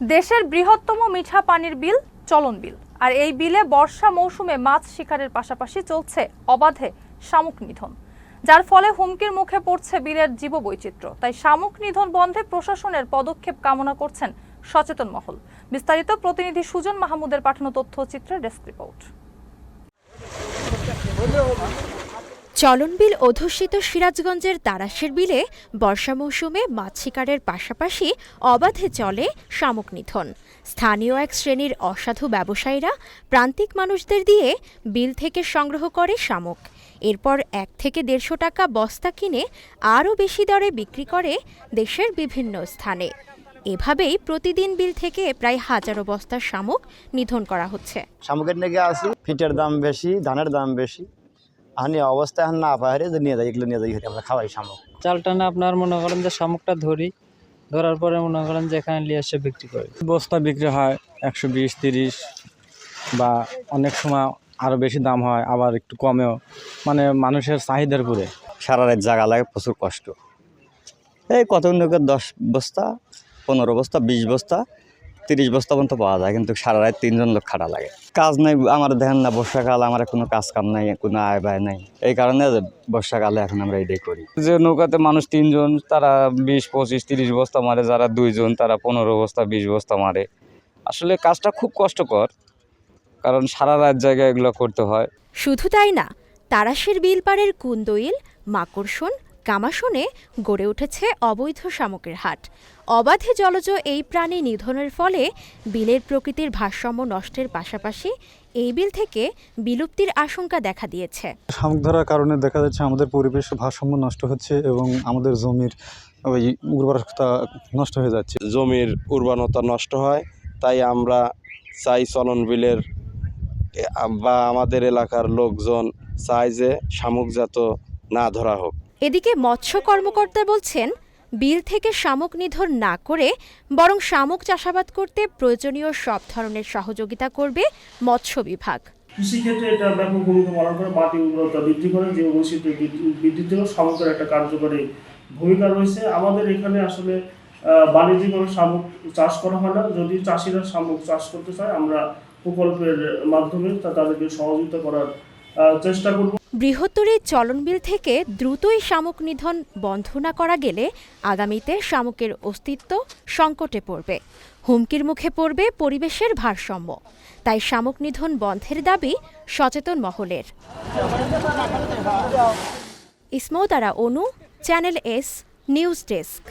দেশের বৃহত্তম মিঠা পানির বিল, চলন বিল। আর এই বিলে বর্ষা মৌসুমে মাছ শিকারের পাশাপাশি চলছে অবাধে শামুক নিধন। যার ফলে হুমকির মুখে পড়ছে বিলের জীববৈচিত্র্য। তাই শামুক নিধন বন্ধে প্রশাসনের পদক্ষেপ কামনা করছেন সচেতন মহল। বিস্তারিত প্রতিনিধি সুজন মাহমুদের পাঠানো তথ্যচিত্রের ডেস্ক রিপোর্ট। চলনবিল অধ্যুষিত সিরাজগঞ্জের তারাশের বিলে বর্ষা মৌসুমে মাছ শিকারের পাশাপাশি অবাধে চলে শামুক নিধন। স্থানীয় এক শ্রেণির অসাধু ব্যবসায়ীরা প্রান্তিক মানুষদের দিয়ে বিল থেকে সংগ্রহ করে শামুক। এরপর এক থেকে দেড়শো টাকা বস্তা কিনে আরও বেশি দরে বিক্রি করে দেশের বিভিন্ন স্থানে। এভাবেই প্রতিদিন বিল থেকে প্রায় হাজারো বস্তা শামুক নিধন করা হচ্ছে। শামুকের নেগে আসি, ফিটের দাম বেশি, ধানের দাম বেশি। আনি অবস্থায় না পাহাড়ে যে নিয়ে যাই এগুলো নিয়ে যাই ঘরে আমরা খাওয়াই শামুক। চালটা না আপনার মনে করেন যে শামুকটা ধরি ধরার পরে মনে করেন যে এখানে নিয়ে এসে বিক্রি করি। বস্তা বিক্রি হয় একশো বিশ তিরিশ বা অনেক সময় আরও বেশি দাম হয় আবার একটু কমেও। মানে মানুষের চাহিদার উপরে। সারা রাত জাগা লাগে প্রচুর কষ্ট। এই কত লোকের দশ বস্তা পনেরো বস্তা বিশ বস্তা তিরিশ বস্তা পর্যন্ত পাওয়া যায়, কিন্তু সারা রাত তিনজন লোক খাটা লাগে। কাজ নাই, আমার দেখেন না, বর্ষাকাল, আমার কোনো কাজ কাম নাই, কোনো আয় ব্যয় নাই। এই কারণে বর্ষাকালে এখন আমরা এটাই করি। যে নৌকাতে মানুষ তিনজন, তারা বিশ, পঁচিশ, তিরিশ বস্তা মারে, যারা দুইজন, তারা পনেরো বস্তা, বিশ বস্তা মারে। আসলে কাজটা খুব কষ্টকর, কারণ সারা রাত জায়গায় এগুলো করতে হয়। শুধু তাই না, তারাশের বিলপাড়ের কুন্দইল, মাকড়সন কামাশনে গড়ে উঠেছে অবৈধ শামুকের হাট। অবাধে জলজ এই প্রাণী নিধনের ফলে বিলের প্রকৃতির ভারসাম্য নষ্টের পাশাপাশি এই বিল থেকে বিলুপ্তির আশঙ্কা দেখা দিয়েছে। শামুক ধরার কারণে দেখা যাচ্ছে আমাদের পরিবেশ ভারসাম্য নষ্ট হচ্ছে এবং আমাদের জমির ওই উর্বরতা নষ্ট হয়ে যাচ্ছে। জমির উর্বরতা নষ্ট হয় তাই আমরা চাই চলন বিলের বা আমাদের এলাকার লোকজন চাই যে শামুক যাতে না ধরা হোক। এদিকে মৎস্য কর্মকর্তা বলছেন, বিল থেকে শামুক নিধন না করে বরং শামুক চাষাবাদ করতে প্রয়োজনীয় সব ধরনের সহযোগিতা করবে মৎস্য বিভাগ। কৃষিক্ষেত্রে এটা ব্যাপক ভূমিকা পালন করে, মাটি উর্বরতা বৃদ্ধি করে, যে বৃদ্ধি- বৃদ্ধিতেও শামুকের একটা কার্যকরী ভূমিকা রয়েছে। আমাদের এখানে আসলে বাণিজ্যিকভাবে শামুক চাষ করা হয় না। যদি চাষিরা শামুক চাষ করতে চায়, আমরা প্রকল্পের মাধ্যমে তাদেরকে সহযোগিতা করার চেষ্টা করব। বৃহত্তর এই চলনবিল থেকে দ্রুতই শামুক নিধন বন্ধ না করা গেলে আগামীতে শামুকের অস্তিত্ব সংকটে পড়বে, হুমকির মুখে পড়বে পরিবেশের ভারসাম্য। তাই শামুক নিধন বন্ধের দাবি সচেতন মহলের। ইসমৌতারা Anu, channel S, news desk.